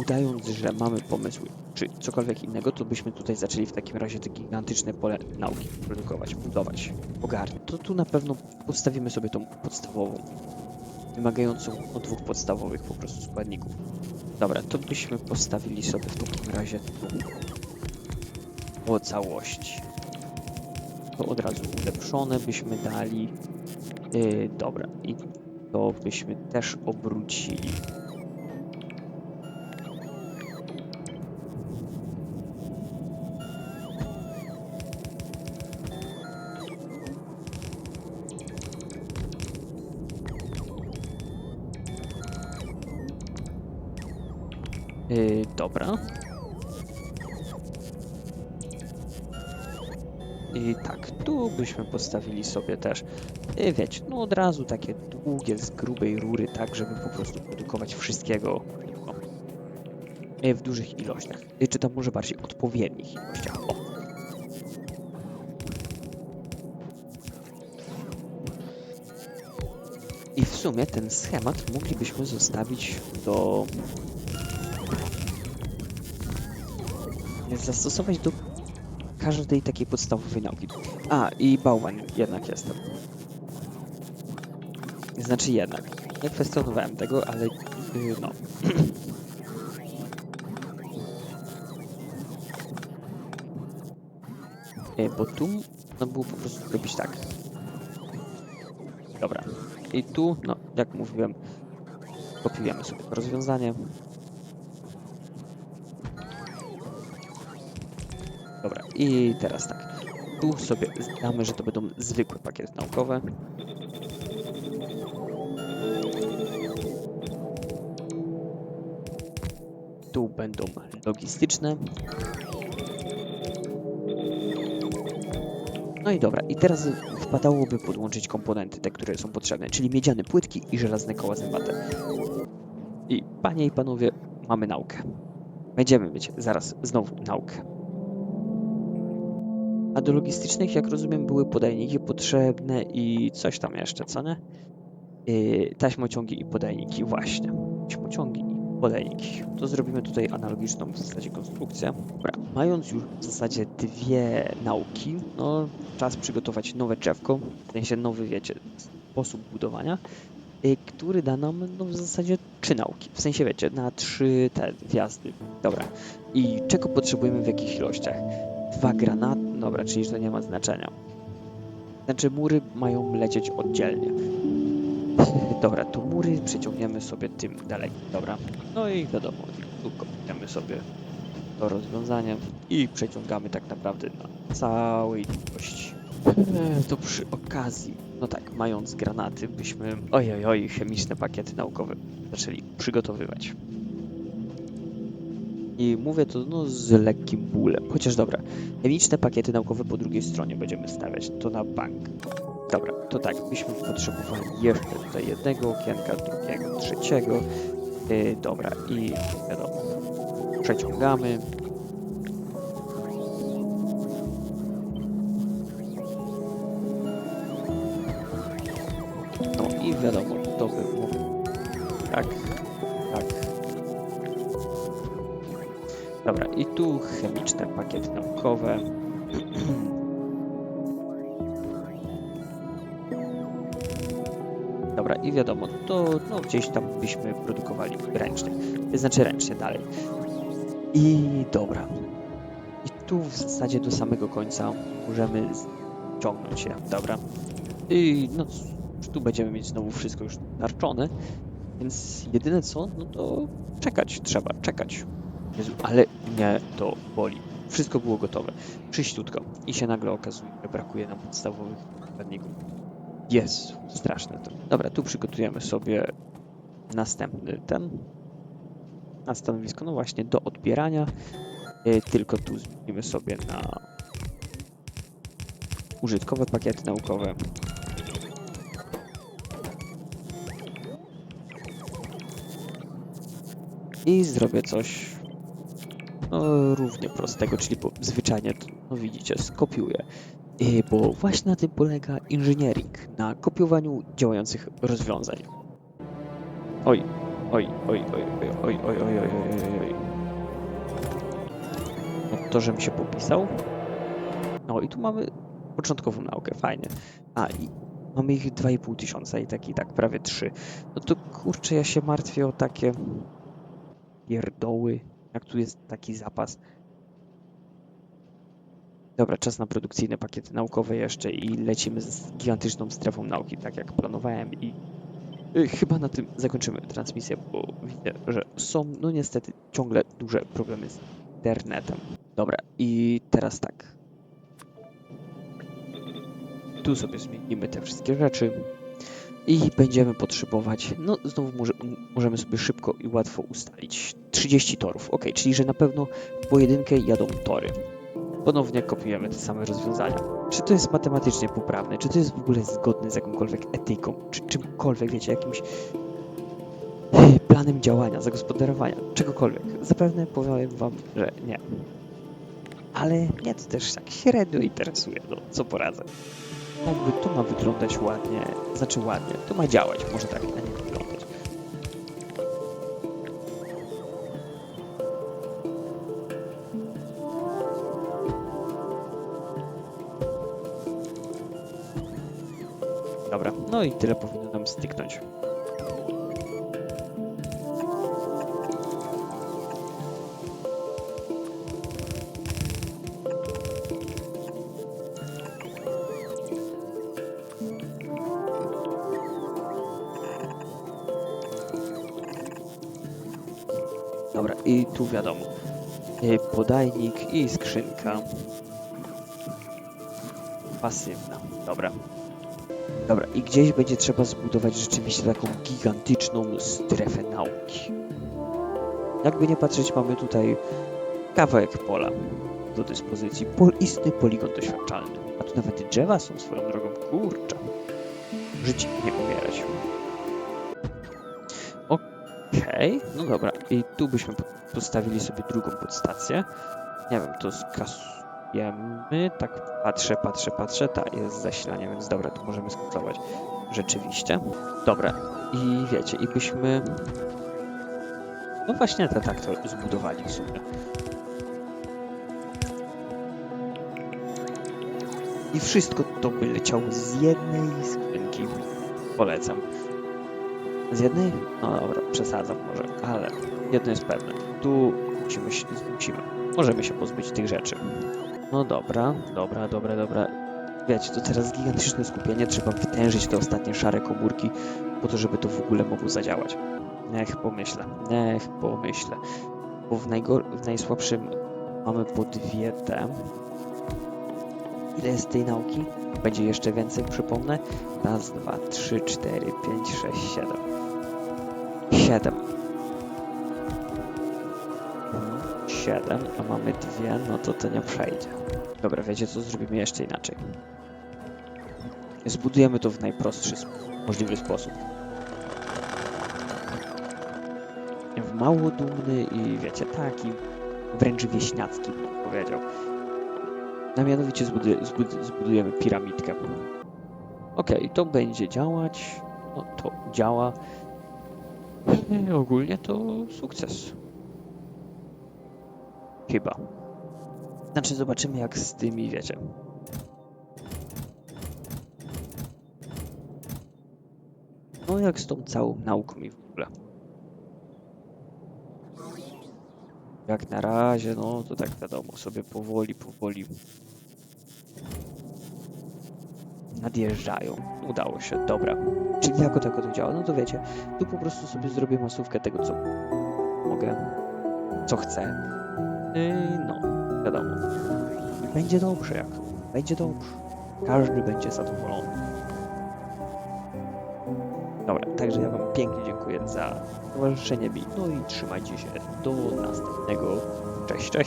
udając, że mamy pomysły, czy cokolwiek innego, to byśmy tutaj zaczęli w takim razie to gigantyczne pole nauki produkować, budować, ogarniać. To tu na pewno postawimy sobie tą podstawową, wymagającą no, dwóch podstawowych po prostu składników. Dobra, to byśmy postawili sobie w takim razie po całości. To od razu ulepszone byśmy dali. Yy, dobra, i to byśmy też obrócili. Yy, dobra. I tak, tu byśmy postawili sobie też, yy, wiecie, no od razu takie długie, z grubej rury, tak, żeby po prostu produkować wszystkiego. Yy, w dużych ilościach. Yy, czy tam może bardziej odpowiednich ilościach. O. I w sumie ten schemat moglibyśmy zostawić do zastosować do każdej takiej podstawowej nauki. A, i bałwan jednak jestem. Znaczy jednak. Nie kwestionowałem tego, ale yy, no. Yy, bo tu no było po prostu zrobić tak. Dobra. I tu, no, jak mówiłem, kopiujemy sobie rozwiązanie. Dobra, i teraz tak. Tu sobie damy, że to będą zwykłe pakiety naukowe. Tu będą logistyczne. No i dobra, i teraz wpadałoby podłączyć komponenty, te, które są potrzebne, czyli miedziane płytki i żelazne koła zębate. I panie i panowie, mamy naukę. Będziemy mieć zaraz znowu naukę. A do logistycznych, jak rozumiem, były podajniki potrzebne i coś tam jeszcze, co nie? Yy, taśmociągi i podajniki, właśnie. Taśmociągi i podajniki. To zrobimy tutaj analogiczną w zasadzie konstrukcję. Dobra, mając już w zasadzie dwie nauki, no czas przygotować nowe drzewko, w sensie nowy, wiecie, sposób budowania, yy, który da nam no, w zasadzie trzy nauki. W sensie, wiecie, na trzy te wjazdy. Dobra. I czego potrzebujemy w jakich ilościach? Dwa granaty. Dobra, czyli to nie ma znaczenia. Znaczy mury mają lecieć oddzielnie. Dobra, to mury przeciągniemy sobie tym dalej. Dobra. No i wiadomo, tu kopiemy sobie to rozwiązanie i przeciągamy tak naprawdę na całej długości. To przy okazji, no tak, mając granaty, byśmy, oj, oj, oj, chemiczne pakiety naukowe zaczęli przygotowywać. I mówię to no, z lekkim bólem. Chociaż dobra, chemiczne pakiety naukowe po drugiej stronie będziemy stawiać. To na bank. Dobra, to tak, byśmy potrzebowali jeszcze tutaj jednego okienka, drugiego, trzeciego. Yy, dobra, i wiadomo, przeciągamy. No i wiadomo, to by mógł. Tak, tak. Dobra, i tu chemiczne pakiety naukowe. Dobra, i wiadomo, to no, gdzieś tam byśmy produkowali ręcznie. Znaczy ręcznie dalej. I dobra. I tu w zasadzie do samego końca możemy ciągnąć się. Dobra. I no, tu będziemy mieć znowu wszystko już narczone. Więc jedyne co, no to czekać trzeba, czekać. Jezu, ale mnie to boli. Wszystko było gotowe. Przyjściutko. I się nagle okazuje, że brakuje nam podstawowych składników. Jest straszne to. Dobra, tu przygotujemy sobie następny ten. Na stanowisko, no właśnie, do odbierania. Yy, tylko tu zmienimy sobie na użytkowe pakiety naukowe. I zrobię coś no, równie prostego, czyli po, zwyczajnie, to, no widzicie, skopiuję. Yy, bo właśnie na tym polega engineering, na kopiowaniu działających rozwiązań. Oj, Oj, oj, oj, oj, oj, oj, oj, oj, oj, oj. No to, że mi się popisał. No i tu mamy początkową naukę, fajnie. A i mamy ich 2,5 tysiąca i tak i tak prawie 3. No to kurczę, ja się martwię o takie pierdoły, jak tu jest taki zapas. Dobra, czas na produkcyjne pakiety naukowe jeszcze i lecimy z gigantyczną strefą nauki, tak jak planowałem i y, chyba na tym zakończymy transmisję, bo widzę, że są no niestety ciągle duże problemy z internetem. Dobra, i teraz tak. Tu sobie zmienimy te wszystkie rzeczy i będziemy potrzebować, no znowu może, możemy sobie szybko i łatwo ustalić 30 torów, ok, czyli że na pewno w pojedynkę jadą tory. Ponownie kopiujemy te same rozwiązania. Czy to jest matematycznie poprawne, czy to jest w ogóle zgodne z jakąkolwiek etyką, czy czymkolwiek, wiecie, jakimś eh, planem działania, zagospodarowania, czegokolwiek. Zapewne powiem wam, że nie. Ale mnie to też tak średnio interesuje, no co poradzę. Jakby to ma wyglądać ładnie, znaczy ładnie, to ma działać, może tak, a nie wyglądać. Dobra, no i tyle powinno nam styknąć. Dobra, i tu wiadomo. e, Podajnik i skrzynka. Pasywna. Dobra. Dobra, i gdzieś będzie trzeba zbudować rzeczywiście taką gigantyczną strefę nauki. Jakby nie patrzeć, mamy tutaj kawałek pola do dyspozycji. Istny poligon doświadczalny. A tu nawet drzewa są swoją drogą. Kurczę. Żyć i nie umierać. Okej, no dobra. I tu byśmy po- postawili sobie drugą podstację. Nie wiem, to skasujemy. Tak, patrzę, patrzę, patrzę. Ta jest zasilanie, więc dobra, tu możemy skasować. Rzeczywiście. Dobra, i wiecie, i byśmy. No właśnie, to tak to zbudowali w sumie. I wszystko to by leciało z jednej skrzynki. Polecam. Z jednej? No dobra, przesadzam może, ale jedno jest pewne. Tu musimy się, musimy. Możemy się pozbyć tych rzeczy. No dobra, dobra, dobra, dobra. Wiecie, to teraz gigantyczne skupienie, trzeba wytężyć te ostatnie szare komórki po to, żeby to w ogóle mogło zadziałać. Niech pomyślę, niech pomyślę. Bo w, w najsłabszym mamy po dwie te. Ile jest tej nauki? Będzie jeszcze więcej, przypomnę. Raz, dwa, trzy, cztery, pięć, sześć, siedem. Siedem. Siedem, a mamy dwie, no to to nie przejdzie. Dobra, wiecie co? Zrobimy jeszcze inaczej. Zbudujemy to w najprostszy możliwy sposób. W mało dumny i wiecie, taki wręcz wieśniacki powiedział. A mianowicie zbuduj, zbud, zbudujemy piramidkę. Okej, to będzie działać. No to działa. E, Ogólnie to sukces. Chyba. Znaczy zobaczymy jak z tymi, wiecie. No jak z tą całą nauką i w ogóle. Jak na razie, no to tak wiadomo, sobie powoli, powoli nadjeżdżają. Udało się, dobra. Czyli jako tako to działa? No to wiecie, tu po prostu sobie zrobię masówkę tego, co mogę, co chcę. Yy, no, wiadomo. Będzie dobrze, jak będzie dobrze. Każdy będzie zadowolony. Dobra, także ja Wam pięknie dziękuję za towarzyszenie mi. No i trzymajcie się do następnego. Cześć, cześć.